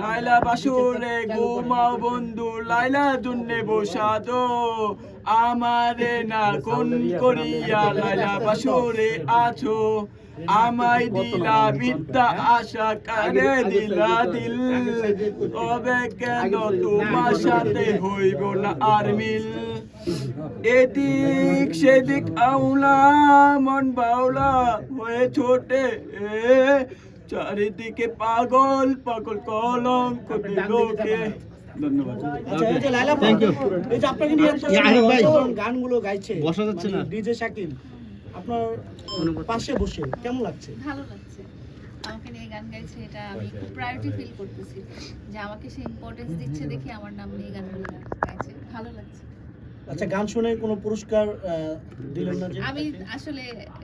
লাইলা বাসুরে ঘুমাও বন্ধু লাইলা দুন্নে বসাদো আমারে না কোন করিয়া লাইলা বাসুরে আছো। আমায় দিলা বিদ্যা আশা, করে দিলা দিল? তবে কেন তোমার সাথে হইব না আর মিল? এদিক সেদিক আউলা, মন বাউলা হয়ে ছোটে চারিদিকে পাগল পাগল কলঙ্ক দিলকে ধন্যবাদ। আচ্ছা এই যে আপনাকে নিয়ে গানগুলো গাইছে বসা যাচ্ছে না। ডিজে শাকিল। আপনার পাশে বসে কেমন লাগছে? ভালো লাগছে। আমাকে নিয়ে গান গাইছে এটা আমি খুব প্রায়োরিটি ফিল করতেছি। যে আমাকে সে ইম্পর্টেন্স দিচ্ছে দেখে আমার নাম নিয়ে গানগুলো গা- গাইছে ভালো লাগছে আচ্ছা গান শুনে কোনো পুরস্কার দিলেন না আমি আসলে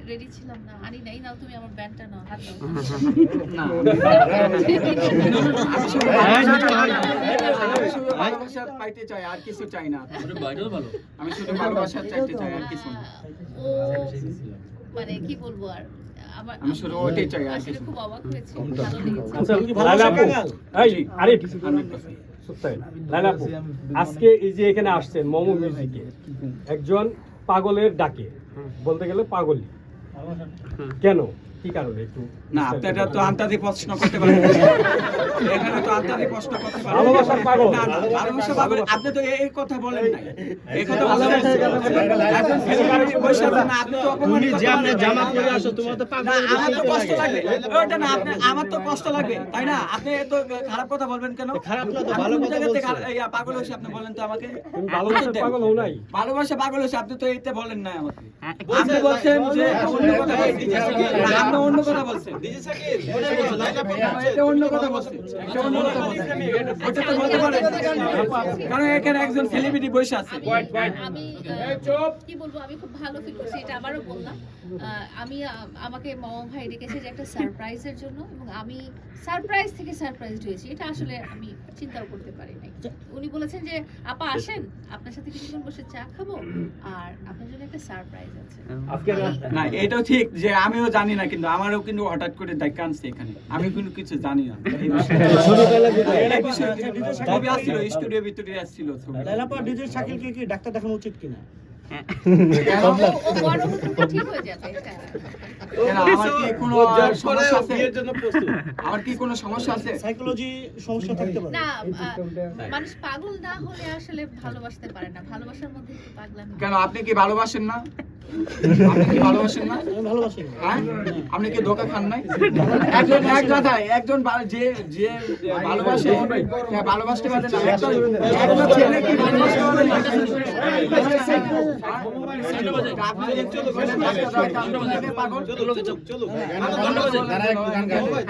রেডি ছিলাম না আনি নাই নাও তুমি আমার ব্যান্ডটা নাও হাত দাও। আমি শুধু আমি শুধু ভালোবাসা পাইতে চাই আর কিছু চাই না আমি শুধু ভালোবাসা চাইতে চাই আর কিছু। না ও মানে কি বলব আর আমি শুধু ওইটাই চাই, আর কিছু খুব অবাক হয়েছে ভালো লেগেছে আচ্ছা তুমি কি ভালোবাসা লাইলা আপু কাঙাল? এই আরে 100% লাইলা আপু আজকে এই যে এখানে আসছেন মোমো মিউজিকে একজন পাগলের ডাকে। বলতে গেলে পাগলি কেন? কি কারণে একটু না আপনি এটা তো আন্তর্জাতিক প্রশ্ন করতে পারেন এখানে তো আন্তর্জাতিক প্রশ্ন করতে পারেন ভালোবাসার পাগল। না না ভালোবাসা পাগল আপনি তো এই এই কথা বলেন নাই এই কথা না, আপনি তো অপমান যে আপনার জামা পরে আসো তোমার তো না আমার তো কষ্ট লাগবে ওটা না আপনি আমার তো কষ্ট লাগবে তাই না আপনি তো খারাপ কথা বলবেন কেন খারাপ না তো, ভালো কথা জায়গা থেকে বলছি। খারাপ- ইয়া, পাগল হয়েছে আপনি বলেন তো আমাকে তুমি পাগল হও নাই ভালোবাসা পাগল হয়েছে আপনি তো এইটা বলেন নাই আমাকে আপনি বলছেন যে অন্য কথা বলছেন না, আপনি অন্য কথা বলছেন এটা অন্য কথা বলছেন এটা অন্য কথা বলছেন ওটা তো বলতে পারেন। কারণ এখানে একজন সেলিব্রিটি বসে আছে। আমি কি বলব আমি খুব ভালো ফিল করছি এটা আবারও বললাম। আহ, আমি আমাকে মামা ভাই ডেকেছে যে একটা সারপ্রাইজের জন্য এবং আমি সারপ্রাইজ থেকে সারপ্রাইজ হয়েছি। এটা আসলে আমি চিন্তাও করতে পারি নাই। উনি বলেছেন যে আপা আসেন? আপনার সাথে কিছুক্ষণ বসে চা খাব আর আপনার জন্য একটা সারপ্রাইজ আছে না এটাও ঠিক যে আমিও জানি না কিন্তু আমারও কিন্তু হঠাৎ করে দেখা আনছে এখানে আমি কিন্তু কিছু জানি না ছবি আসছিল স্টুডিও ভিতরে আসছিল ছবি ডিজে শাকিলকে কি ডাক্তার দেখানো উচিত কিনা ঠিক হয়ে যাবে আমার কি কোনো সমস্যা আছে? আমার কি কোনো সমস্যা আছে? সাইকোলজি সমস্যা থাকতে পারে। না মানুষ পাগল না হলে আসলে ভালোবাসতে পারে না। ভালোবাসার মধ্যে পাগলামি। কেন আপনি কি ভালোবাসেন না? আপনি কি ভালোবাসেন না? আমি ভালোবাসি। না। হ্যাঁ? আপনি কি ধোকা খান নাই? একজন এক কথায় একজন যে যে ভালোবাসে হ্যাঁ, ভালোবাসতে পারে না। একজন একজন ছেলে কি ভালোবাসতে পারে না? আপনি যদি চলো পাগল